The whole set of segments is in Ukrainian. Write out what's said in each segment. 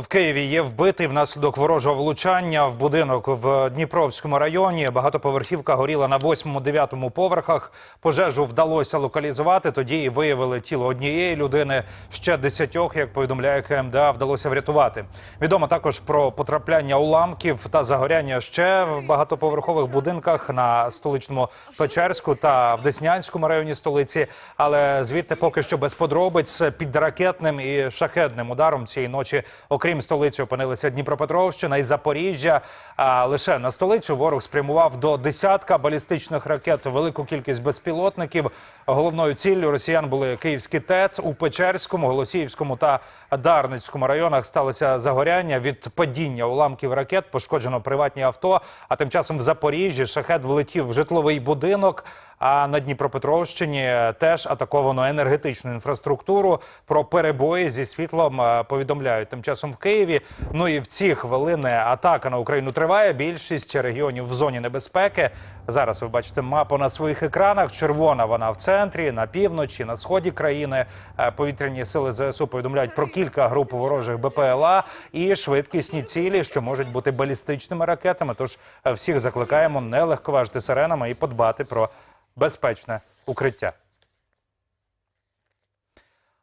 В Києві є вбитий внаслідок ворожого влучання в будинок в Дніпровському районі. Багатоповерхівка горіла на 8-9 поверхах. Пожежу вдалося локалізувати. Тоді і виявили тіло однієї людини. Ще десятьох, як повідомляє КМДА, вдалося врятувати. Відомо також про потрапляння уламків та загоряння ще в багатоповерхових будинках на столичному Печерську та в Деснянському районі столиці. Але звідти поки що без подробиць під ракетним і шахедним ударом цієї ночі. Окрім столиці, опинилися Дніпропетровщина і Запоріжжя. А лише на столицю ворог спрямував до десятка балістичних ракет, велику кількість безпілотників. Головною ціллю росіян були Київський ТЕЦ у Печерському, Голосіївському та Дарницькому районах. Сталося загоряння від падіння уламків ракет. Пошкоджено приватні авто. А тим часом в Запоріжжі шахет влетів в житловий будинок. А на Дніпропетровщині теж атаковано енергетичну інфраструктуру. Про перебої зі світлом повідомляють тим часом в Києві. Ну і в ці хвилини атака на Україну триває. Більшість регіонів в зоні небезпеки. Зараз ви бачите мапу на своїх екранах. Червона вона в центрі, на півночі, на сході країни. Е, Повітряні сили ЗСУ повідомляють про кілька груп ворожих БПЛА і швидкісні цілі, що можуть бути балістичними ракетами. Тож е, всіх закликаємо не легковажити сиренами і подбати про безпечне укриття.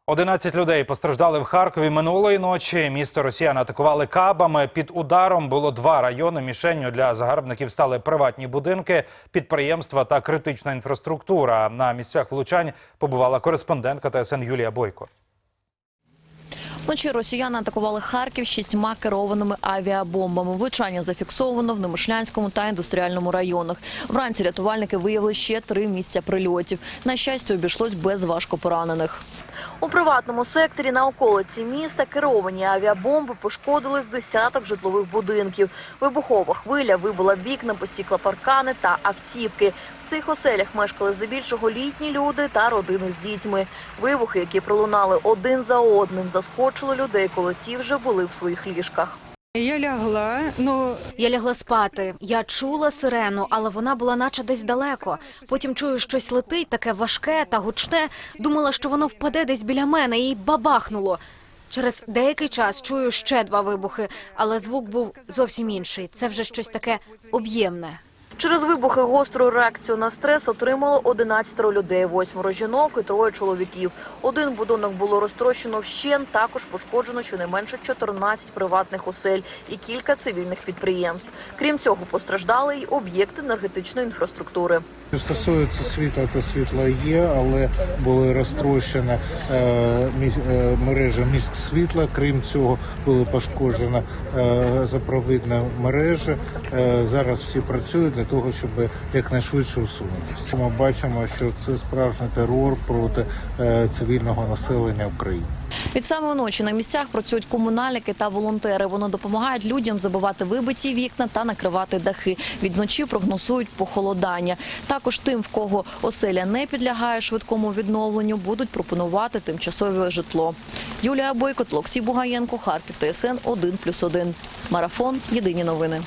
11 людей постраждали в Харкові минулої ночі. Місто росіян атакували кабами. Під ударом було два райони. Мішенню для загарбників стали приватні будинки, підприємства та критична інфраструктура. На місцях влучань побувала кореспондентка ТСН Юлія Бойко. Вночі росіяни атакували Харків шістьма керованими авіабомбами. Влучання зафіксовано в Немишлянському та індустріальному районах. Вранці рятувальники виявили ще три місця прильотів. На щастя, обійшлось без важкопоранених. У приватному секторі на околиці міста керовані авіабомби пошкодили з десяток житлових будинків. Вибухова хвиля вибила вікна, посікла паркани та автівки. В цих оселях мешкали здебільшого літні люди та родини з дітьми. Вибухи, які пролунали один за одним, заскочили людей, коли ті вже були в своїх ліжках. Я лягла, ну Я лягла спати. Я чула сирену, але вона була наче десь далеко. Потім чую, щось летить, таке важке та гучне. Думала, що воно впаде десь біля мене і бабахнуло. Через деякий час чую ще два вибухи, але звук був зовсім інший. Це вже щось таке об'ємне. Через вибухи гостру реакцію на стрес отримало 11 людей, восьмеро жінок і троє чоловіків. Один будинок було розтрощено вщент, також пошкоджено щонайменше 14 приватних осель і кілька цивільних підприємств. Крім цього, постраждали й об'єкти енергетичної інфраструктури. Стосується світла, то світло є, але були розтрощені е, е, мережа міськ світла. Крім цього, були пошкоджена е, запровідна мережа. Е, зараз всі працюють для того, щоб якнайшвидше усунутися. Ми бачимо, що це справжній терор проти е, цивільного населення України. Від самої ночі на місцях працюють комунальники та волонтери. Вони допомагають людям забивати вибиті вікна та накривати дахи. Від ночі прогнозують похолодання. Також тим, в кого оселя не підлягає швидкому відновленню, будуть пропонувати тимчасове житло. Юлія Бойко, Тлоксій Бугаєнко, Харків, ТСН 1+,1. Марафон. Єдині новини.